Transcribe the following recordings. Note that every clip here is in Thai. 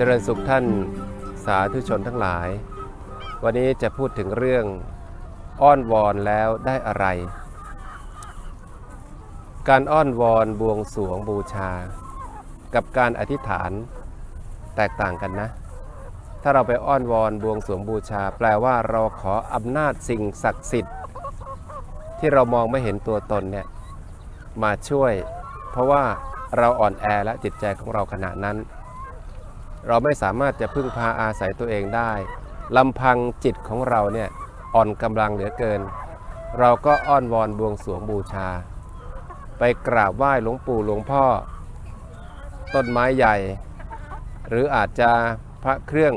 เจริญสุขท่านสาธุชนทั้งหลาย วันนี้จะพูดถึงเรื่องอ้อนวอนแล้วได้อะไร การอ้อนวอนบวงสวงบูชา กับการอธิษฐานแตกต่างกันนะ ถ้าเราไปอ้อนวอนบวงสวงบูชา แปลว่าเราขออำนาจสิ่งศักดิ์สิทธิ์ ที่เรามองไม่เห็นตัวตนเนี่ยมาช่วย เพราะว่าเราอ่อนแอและจิตใจของเราขณะนั้น เราไม่สามารถจะพึ่งพาอาศัยตัวเองได้ลำพังจิตของเราเนี่ยอ่อนกำลังเหลือเกิน เราก็อ้อนวอนบวงสรวงบูชา ไปกราบไหว้หลวงปู่หลวงพ่อ ต้นไม้ใหญ่ หรืออาจจะพระเครื่อง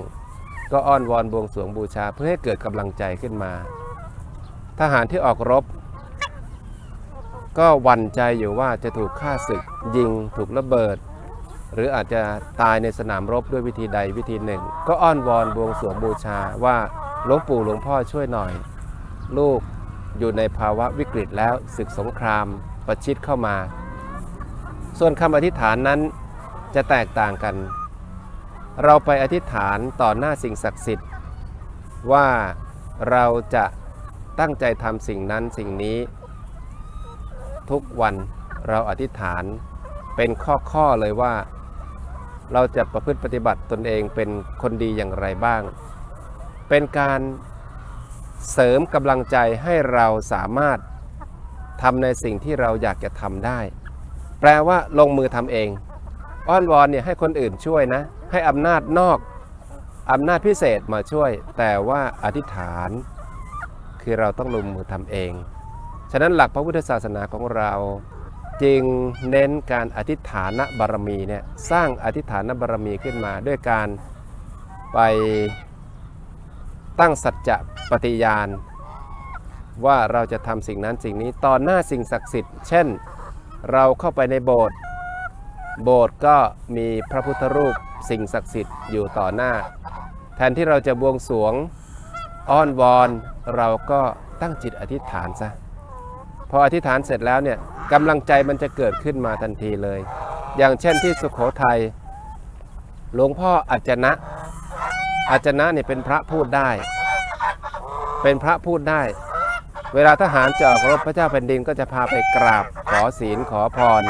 ก็อ้อนวอนบวงสรวงบูชาเพื่อให้เกิดกำลังใจขึ้นมา ทหารที่ออกรบ ก็หวั่นใจอยู่ว่าจะถูกฆ่าศึกยิงถูกระเบิด หรืออาจจะตายในสนามรบด้วยวิธีใดวิธีหนึ่ง ก็อ้อนวอนบวงสรวงบูชาว่าหลวงปู่หลวงพ่อช่วยหน่อย ลูกอยู่ในภาวะวิกฤตแล้วศึกสงครามประชิดเข้ามา ส่วนคำอธิษฐานนั้นจะแตกต่างกัน เราไปอธิษฐานต่อหน้าสิ่งศักดิ์สิทธิ์ ว่าเราจะตั้งใจทำสิ่งนั้นสิ่งนี้ ทุกวันเราอธิษฐานเป็นข้อๆเลยว่า เราจะประพฤติปฏิบัติตนเองเป็นคนดีอย่างไรบ้าง เป็นการเสริมกำลังใจให้เราสามารถทำในสิ่งที่เราอยากจะทำได้ แปลว่าลงมือทำเอง อ้อนวอนเนี่ยให้คนอื่นช่วยนะ ให้อำนาจนอกอำนาจพิเศษมาช่วย แต่ว่าอธิษฐาน คือเราต้องลงมือทำเอง ฉะนั้นหลักพระพุทธศาสนาของเรา จึงเน้นการอธิษฐานบารมีเนี่ยสร้างอธิษฐานบารมีขึ้นมา ด้วยการไปตั้งสัจจะปฏิญาณ ว่าเราจะทำสิ่งนั้นสิ่งนี้ต่อหน้าสิ่งศักดิ์สิทธิ์ เช่นเราเข้าไปในโบสถ์โบสถ์ก็มีพระพุทธรูปสิ่งศักดิ์สิทธิ์อยู่ต่อหน้า แทนที่เราจะบวงสรวงอ้อนวอนเราก็ตั้งจิตอธิษฐานซะพออธิษฐานเสร็จแล้วเนี่ย กำลังใจมันจะเกิดขึ้นมาทันทีเลย อย่างเช่นที่สุขโขทัยหลวงพ่ออัจนะอัจจนะเนี่ยเป็นพระพูดได้ เป็นพระพูดได้ เวลาทหารจะออกรบพระเจ้าแผ่นดินก็จะพาไปกราบขอศีลขอพร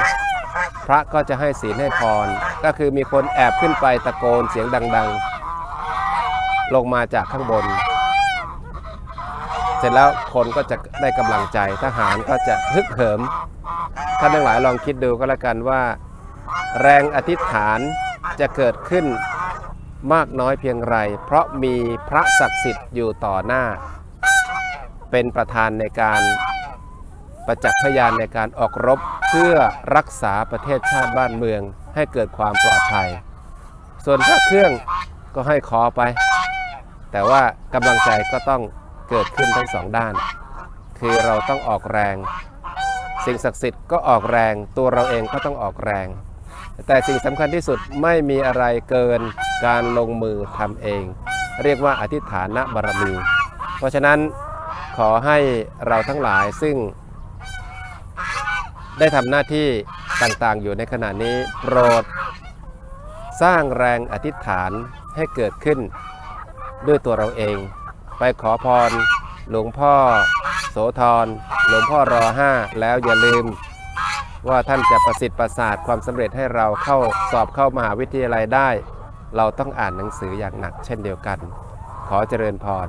พระก็จะให้ศีลให้พร ก็คือมีคนแอบขึ้นไปตะโกนเสียงดัง ๆ ลงมาจากข้างบน เสร็จแล้วคนก็จะได้กำลังใจทหารก็จะฮึกเหิม ท่านทั้งหลายลองคิดดูก็แล้วกันว่า แรงอธิษฐานจะเกิดขึ้นมากน้อยเพียงไร เพราะมีพระศักดิ์สิทธิ์อยู่ต่อหน้า เป็นประธานในการประจักษ์พยานในการออกรบเพื่อรักษาประเทศชาติบ้านเมืองให้เกิดความปลอดภัย ส่วนพระเครื่องก็ให้ขอไป แต่ว่ากำลังใจก็ต้องเกิดขึ้นทั้งสองด้าน คือเราต้องออกแรง สิ่งศักดิ์สิทธิ์ก็ออกแรง ตัวเราเองก็ต้องออกแรง แต่สิ่งสำคัญที่สุดไม่มีอะไรเกินการลงมือทำเอง เรียกว่าอธิษฐานบารมี เพราะฉะนั้นขอให้เราทั้งหลายซึ่ง ได้ทำหน้าที่ต่างๆ อยู่ในขณะนี้โปรด สร้างแรงอธิษฐานให้เกิดขึ้นด้วยตัวเราเอง ไปขอพรหลวงพ่อ โสธรหลวงพ่อรอห้าแล้วอย่าลืม ว่าท่านจะประสิทธิ์ประสาทความสำเร็จให้เราเข้าสอบเข้ามหาวิทยาลัยได้ เราต้องอ่านหนังสืออย่างหนักเช่นเดียวกัน ขอเจริญพร